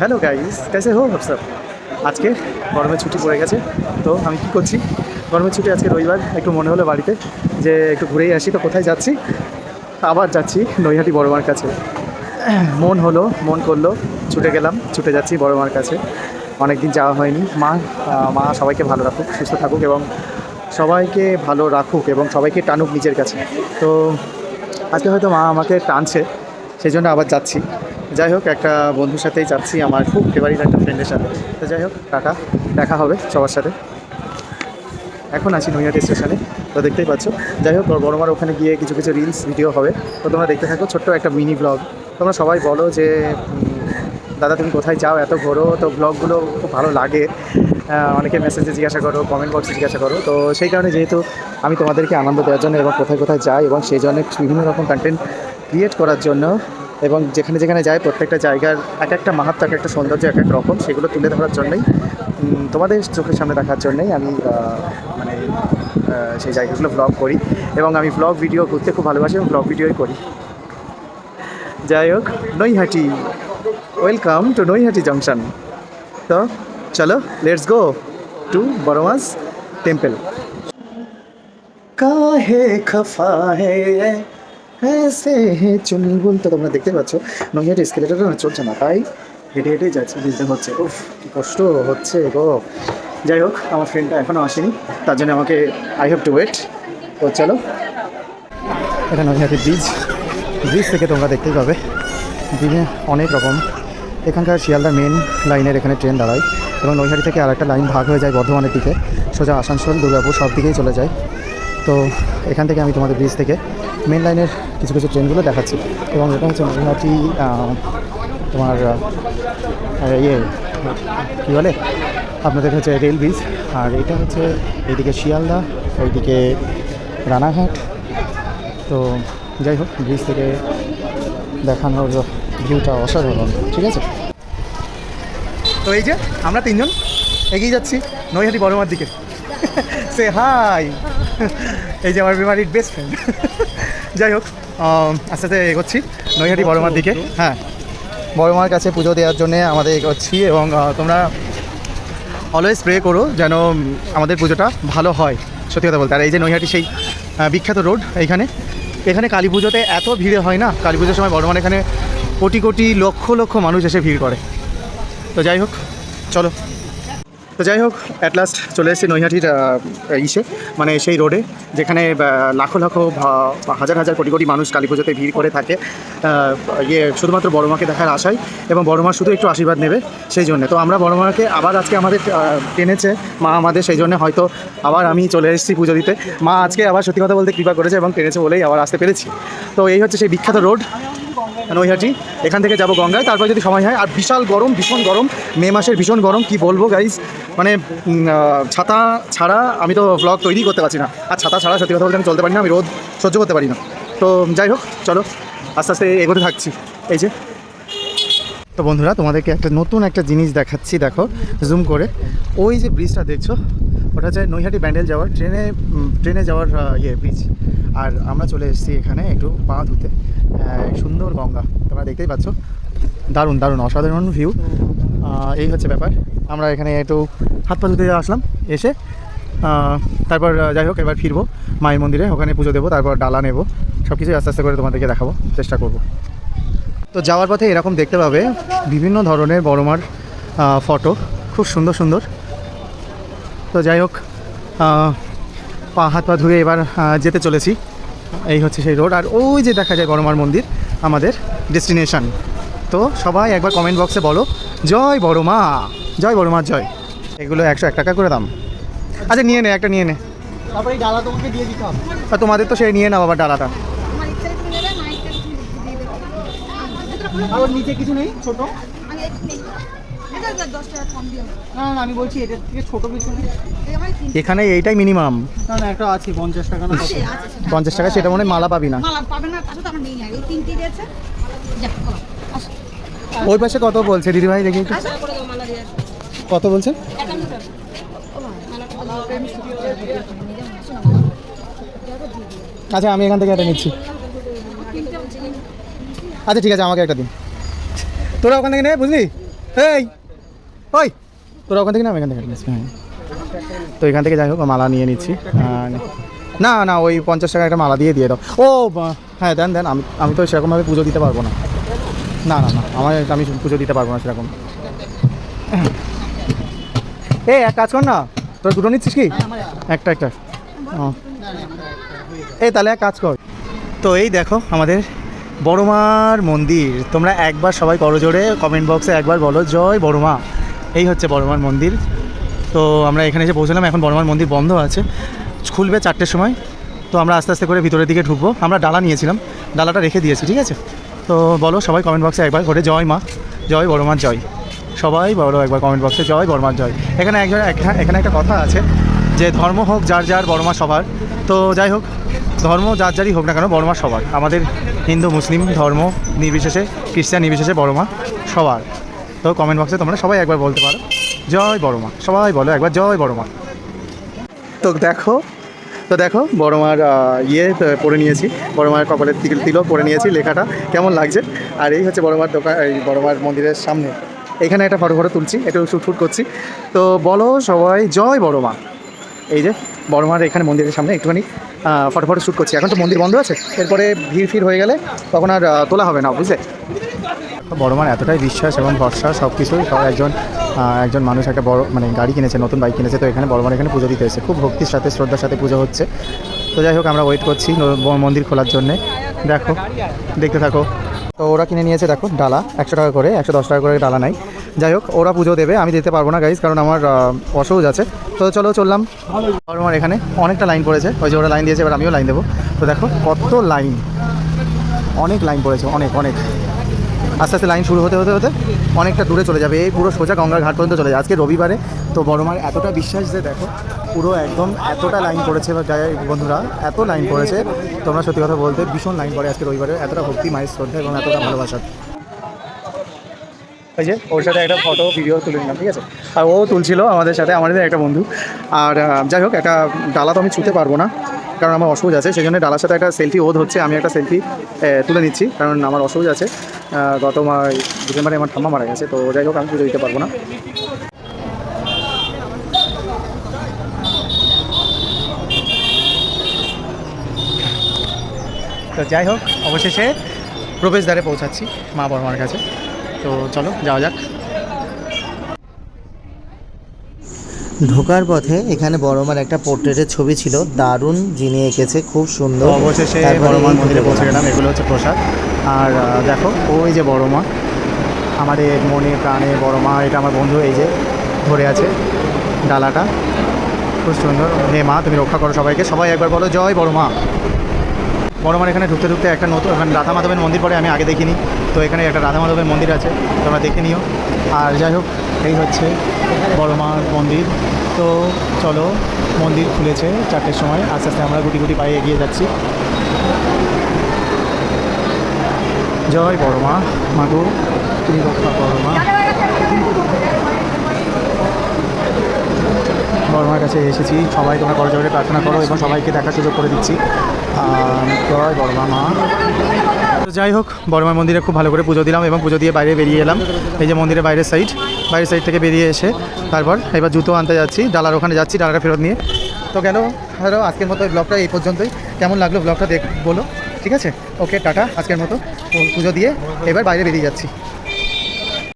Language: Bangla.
হ্যালো গাইস কাছে হো হোয়াটসঅ্যাপ আজকে গরমের ছুটি পড়ে গেছে, তো আমি কি করছি? গরমের ছুটি আজকে রবিবার, একটু মনে হলো বাড়িতে যে একটু ঘুরেই আসি, তো কোথায় যাচ্ছি? আবার যাচ্ছি নৈহাটি বড় মার কাছে। মন হলো, মন করল, ছুটে গেলাম, ছুটে যাচ্ছি বড় মার কাছে। অনেক দিন যাওয়া হয়নি। মা মা সবাইকে ভালো রাখুক, সুস্থ থাকুক এবং সবাইকে ভালো রাখুক এবং সবাইকে টানুক নিজের কাছে। তো আজকে হয়তো মা আমাকে টানছে, সেই জন্য আবার যাচ্ছি। যাই হোক, একটা বন্ধুর সাথেই যাচ্ছি, আমার খুব ফেভারিট একটা ফ্রেন্ডের সাথে। তো যাই হোক, টাটা, দেখা হবে সবার সাথে। এখন আছি নৈহাটি স্টেশনে, তো দেখতেই পাচ্ছ। যাই হোক বড়মার ওখানে গিয়ে কিছু কিছু রিলস ভিডিও হবে। তো তোমরা দেখতে থাকো, ছোট্ট একটা মিনি ব্লগ তোমরা সবাই বলো যে দাদা তুমি কোথায় যাও, এত ঘোরো, তো ব্লগগুলো খুব ভালো লাগে। অনেকে মেসেজে জিজ্ঞাসা করো কমেন্ট বক্সে জিজ্ঞাসা করো। তো সেই কারণে যেহেতু আমি তোমাদেরকে আনন্দ দেওয়ার জন্য এবং কোথায় কোথায় যাই এবং সেই জন্য বিভিন্ন রকম কন্টেন্ট ক্রিয়েট করার জন্য এবং যেখানে যেখানে যায় প্রত্যেকটা জায়গার এক একটা মাহাত্ম, এক একটা সৌন্দর্য, এক এক রকম, সেগুলো তুলে ধরার জন্যই তোমাদের চোখের সামনে দেখার জন্যই আমি মানে সেই জায়গাগুলো ব্লগ করি এবং আমি ব্লগ ভিডিও করতে খুব ভালোবাসি এবং ব্লগ ভিডিওই করি। যাই হোক, Naihati welcome to Naihati junction তো, চলো লেটস গো টু বড়মাস টেম্পল কাহে খফা হে ऐसे হে চুলবুল তো তোমরা দেখতে পাচ্ছ। নৈহাটি স্কেলেটারটা না চলছে না, তাই হেঁটে হেঁটে যাচ্ছে, বুঝতে হচ্ছে কি কষ্ট হচ্ছে গো। যাই হোক, আমার ফ্রেন্ডটা এখনও আসেনি, তার জন্য আমাকে আই হ্যাভ টু ওয়েট তো চলো। এটা নৈহাটি ব্রিজ ব্রিজ থেকে তোমরা দেখতেই পাবে। ব্রিজে অনেক রকম। এখানকার শিয়ালদা মেন লাইনের এখানে ট্রেন দাঁড়ায়। এবং নৈহাটি থেকে আরেকটা লাইন ভাগ হয়ে যায় বর্ধমানের দিকে। সোজা আসানসোল, দুর্গাপুর সব দিকেই চলে যায়। তো এখান থেকে আমি তোমাদের ব্রিজ থেকে মেন লাইনের কিছু কিছু ট্রেনগুলো দেখাচ্ছি। এবং এটা হচ্ছে আহ, তোমার ইয়ে কী বলে? আপনাদের হচ্ছে রেল ব্রিজ আর এটা হচ্ছে এইদিকে শিয়ালদা ওইদিকে রানাঘাট। তো যাই হোক ব্রিজ থেকে দেখানোর ভিউটা অসাধারণ ঠিক আছে? তো এই যে আমরা তিনজন এগিয়ে যাচ্ছি নৈহাটি বড়মার দিকে। সে হাই এই যে আমার বিমারির বেস্ট ফ্রেন্ড যাই হোক আস্তে আস্তে এগোচ্ছি। নৈহাটি বড়মার দিকে। হ্যাঁ। বড়মার কাছে পুজো দেওয়ার জন্যে আমাদের এগোচ্ছি এবং তোমরা অলওয়েজ প্রে করো যেন আমাদের পুজোটা ভালো হয়। সত্যি কথা বলতে। আর এই যে নৈহাটি সেই বিখ্যাত রোড এইখানে। এখানে কালী পুজোতে এত ভিড় হয় না? কালী পুজোর সময় বর্ধমান এখানে কোটি কোটি লক্ষ লক্ষ মানুষ এসে ভিড় করে। তো যাই হোক চলো। তো যাই হোক অ্যাট লাস্ট চলে এসেছি নৈহাটির ইসে মানে সেই রোডে যেখানে লাখো লাখো হাজার হাজার কোটি কোটি মানুষ কালী পুজোতে ভিড় করে থাকে। ইয়ে শুধুমাত্র বড় মাকে দেখার আশায় এবং বড় মা শুধু একটু আশীর্বাদ নেবে সেই জন্য। তো আমরা বড় মাকে আবার আজকে আমাদের টেনেছে মা আমাদের সেই জন্য হয়তো আবার আমি চলে এসেছি পুজো দিতে। মা আজকে আবার সত্যি কথা বলতে কৃপা করেছে এবং টেনেছে বলেই আবার আসতে পেরেছি। তো এই হচ্ছে সেই বিখ্যাত রোড নৈহাটি এখান থেকে যাব গঙ্গায়। তারপর যদি সময় হয়, আর বিশাল গরম, ভীষণ গরম, মে মাসের ভীষণ গরম, কি বলব গাইজ মানে ছাতা ছাড়া আমি তো ব্লগ তৈরি করতে পারছি না। আর ছাতা ছাড়া সত্যি কথা বলতে আমি চলতে পারি না, আমি রোদ সহ্য করতে পারি না। তো যাই হোক, চলো, আস্তে আস্তে এগোতে থাকছি। এই যে। তো বন্ধুরা, তোমাদেরকে একটা নতুন একটা জিনিস দেখাচ্ছি, দেখো জুম করে। ওই যে ব্রিজটা দেখছ, ওটা হচ্ছে নৈহাটি ব্যান্ডেল যাওয়ার, ট্রেনে ট্রেনে যাওয়ার ইয়ে ব্রিজ আর আমরা চলে এসেছি এখানে একটু পা ধুতে। সুন্দর গঙ্গা। তোমরা দেখতেই পাচ্ছ? দারুণ দারুণ, অসাধারণ ভিউ এই হচ্ছে ব্যাপার। আমরা এখানে একটু হাত পা ধুতে আসলাম, এসে তারপর যাই হোক, এবার ফিরবো মায়ের মন্দিরে। ওখানে পুজো দেবো, তারপর ডালা নেব। সব কিছুই আস্তে আস্তে করে তোমাদেরকে দেখাবো, চেষ্টা করব। তো যাওয়ার পথে এরকম দেখতে পাবে বিভিন্ন ধরনের বড়মার ফটো। খুব সুন্দর সুন্দর। তো যাই হোক পা হাত পা ধুয়ে এবার যেতে চলেছি। এই হচ্ছে সেই রোড। আর ওই যে দেখা যায় বড়মার মন্দির আমাদের ডেস্টিনেশন। তো সবাই একবার কমেন্ট বক্সে বলো জয় বড়মা জয় বড়মার জয়। এগুলো একশো এক টাকা করে দাম। আচ্ছা নিয়ে নে একটা নিয়ে নে। তারপরে ডালা তোমাকে দিয়ে দিতে হবে। আর তোমাদের তো সেই নিয়ে নাও আবার ডালাটা। নিচে কিছু নেই ছোট? না। না আমি বলছি এটার থেকে ছোট কিছু নেই। তিন এখানে এইটাই মিনিমাম না না একটা আছে পঞ্চাশ টাকা না পঞ্চাশ টাকা সেটা মনে হয় মালা পাবি না। ওই পাশে কত বলছে দিদিভাই দেখি কত বলছে? আচ্ছা আমি এখান থেকে একটা নিচ্ছি। আচ্ছা ঠিক আছে আমাকে একটা দিন। তোরা ওখান থেকে নে বুঝলি? এই! ওই, তোরা ওখান থেকে না এখান থেকে হ্যাঁ। তো এখান থেকে যাই হোক, মালা নিয়ে নিচ্ছি। না। না ওই পঞ্চাশ টাকা একটা মালা দিয়ে দিয়ে দাও। ও হ্যাঁ দেন দেন, আমি আমি তো সেরকমভাবে পুজো দিতে পারব না। না না না আমার আমি পুজো দিতে পারব না সেরকম। এই এক কাজ কর না, তোর দুটো নিচ্ছিস কি? একটা একটা। এই তাহলে এক কাজ কর। তো এই দেখো, আমাদের বড়মার মন্দির। তোমরা একবার সবাই করো জোরে কমেন্ট বক্সে একবার বলো, জয় বড়মা। এই হচ্ছে বড়মার মন্দির। তো আমরা এখানে এসে পৌঁছলাম, এখন বড়মার মন্দির বন্ধ আছে। খুলবে চারটের সময়। তো আমরা আস্তে আস্তে করে ভিতরের দিকে ঢুকবো। আমরা ডালা নিয়েছিলাম, ডালাটা রেখে দিয়েছি, ঠিক আছে? তো বলো সবাই কমেন্ট বক্সে একবার করে জয় মা, জয় বড়মার জয়। সবাই বলো একবার কমেন্ট বক্সে জয় বড়মার জয়। এখানে একজন এখা- এখানে একটা কথা আছে যে ধর্ম হোক যার যার বড়মা সবার। তো যাই হোক, ধর্ম যার যারই হোক না কেন বড়মা সবার। আমাদের হিন্দু, মুসলিম ধর্ম নির্বিশেষে, খ্রিস্টান নির্বিশেষে বড়মা সবার। তো কমেন্ট বক্সে তোমরা সবাই একবার বলতে পারো। জয় বড় মা সবাই বলো একবার জয় বড় মা তো দেখো তো দেখো, বড়মার মার ইয়ে পরে নিয়েছি। বড়মার কপালের তিল, তিলও পরে নিয়েছি, লেখাটা কেমন লাগছে? আর এই হচ্ছে বড়মার দোকান, এই বড়মার মন্দিরের সামনে। এখানে একটা ফটো ফটো তুলছি, একটু শ্যুট ফুট করছি। তো বলো সবাই, জয় বড় মা এই যে বড় মার এখানে মন্দিরের সামনে একটুখানি ফটো ফটো শ্যুট করছি। এখন তো মন্দির বন্ধ আছে, এরপরে ভিড় ফির হয়ে গেলে তখন আর তোলা হবে না, বুঝলে? বড়মার এতটাই বিশ্বাস এবং ভরসা সব কিছুই সব একজন একজন মানুষ একটা বড় মানে গাড়ি কিনেছে, নতুন বাইক কিনেছে, তো এখানে বড়মার এখানে পুজো দিতে এসেছে। খুব ভক্তির সাথে, শ্রদ্ধার সাথে পুজো হচ্ছে। তো যাই হোক, আমরা ওয়েট করছি মন্দির খোলার জন্যে। দেখো, দেখতে থাকো। তো ওরা কিনে নিয়েছে, দেখো, ডালা, একশো টাকা করে, একশো দশ টাকা করে ডালা নাই। যাই হোক, ওরা পুজো দেবে, আমি দিতে পারব না গাইজ কারণ আমার অসহজ আছে। তো চলো, চললাম। আমার এখানে অনেকটা লাইন পড়েছে। ওই যে ওরা লাইন দিয়েছে, এবার আমিও লাইন দেবো। তো দেখো, কত লাইন অনেক লাইন পড়েছে, অনেক অনেক। আস্তে আস্তে লাইন শুরু হতে হতে হতে অনেকটা দূরে চলে যাবে। এই পুরো সোজা গঙ্গার ঘাট পর্যন্ত চলে যাবে আজকে রবিবারে, তো বড়মার এতটা বিশ্বাস যে দেখো, পুরো একদম এতটা লাইন পড়েছে বন্ধুরা, এত লাইন পড়েছে। তোমরা সত্যি কথা বলতে ভীষণ লাইন পড়ে আজকে রবিবারে। এতটা ভক্তি, মায়ের শ্রদ্ধা এবং এতটা ভালোবাসা। ওই যে, ওর সাথে একটা ফটো ভিডিও তুলে নিলাম, ঠিক আছে? আর ও তুলছিল আমাদের সাথে, আমাদের একটা বন্ধু। আর যাই হোক, একটা ডালা তো আমি ছুতে পারব না। কারণ আমার অসুজ আছে সেই জন্য ডালার সাথে একটা সেলফি ওধ হচ্ছে আমি একটা সেলফি তুলে নিচ্ছি, কারণ আমার অসুজ আছে। গত ডিসেম্বরে আমার ঠাম্মা মারা গেছে, তো যাই হোক, আমি পুজো দিতে পারব না। তো যাই হোক, অবশেষে প্রবেশদ্বারে পৌঁছাচ্ছি মা বর্মার কাছে। তো চলো, যাওয়া যাক। ঢোকার পথে এখানে বড়মার একটা পোর্ট্রেটের ছবি ছিল দারুণ যিনি এঁকেছে খুব সুন্দর। অবশেষে বড়মার মন্দিরে পৌঁছে গেলাম। এগুলো হচ্ছে প্রসাদ। আর দেখো ওই যে বড় মা আমাদের মনে প্রাণে বড় মা এটা আমার বন্ধু এই যে ধরে আছে ডালাটা খুব সুন্দর। হে মা তুমি রক্ষা করো সবাইকে। সবাই একবার বলো জয় বড় মা বড় মার এখানে ঢুকতে ঢুকতে একটা নতুন এখানে রাধা মাধবের মন্দির পরে আমি আগে দেখিনি। তো এখানে একটা রাধা মাধবের মন্দির আছে তোমরা দেখে নিও। আর যাই হোক এই হচ্ছে বড় মার মন্দির। তো চলো, মন্দির খুলেছে চারটের সময়। আস্তে আস্তে আমরা গুটি গুটি পায়ে এগিয়ে যাচ্ছি। জয় বড় মা। মাগো তুমি রক্ষা করো মা। বড়মার কাছে এসেছি। সবাই তোমরা করজোরে প্রার্থনা করো এবং সবাইকে দেখার সুযোগ করে দিচ্ছি। তো যাই হোক, বড়মার মন্দিরে খুব ভালো করে পুজো দিলাম এবং পুজো দিয়ে বাইরে বেরিয়ে এলাম। এই যে মন্দিরের বাইরের সাইড বাইরের সাইড থেকে বেরিয়ে এসে তারপর এবার জুতো আনতে যাচ্ছি, ডালার ওখানে যাচ্ছি, ডালাটা ফেরত নিয়ে। তো গেল ধরো আজকের মতো ব্লগটা এই পর্যন্তই। কেমন লাগল ব্লগটা দেখ, বলো। ঠিক আছে? ওকে টাটা, আজকের মতো। পুজো দিয়ে এবার বাইরে বেরিয়ে যাচ্ছি।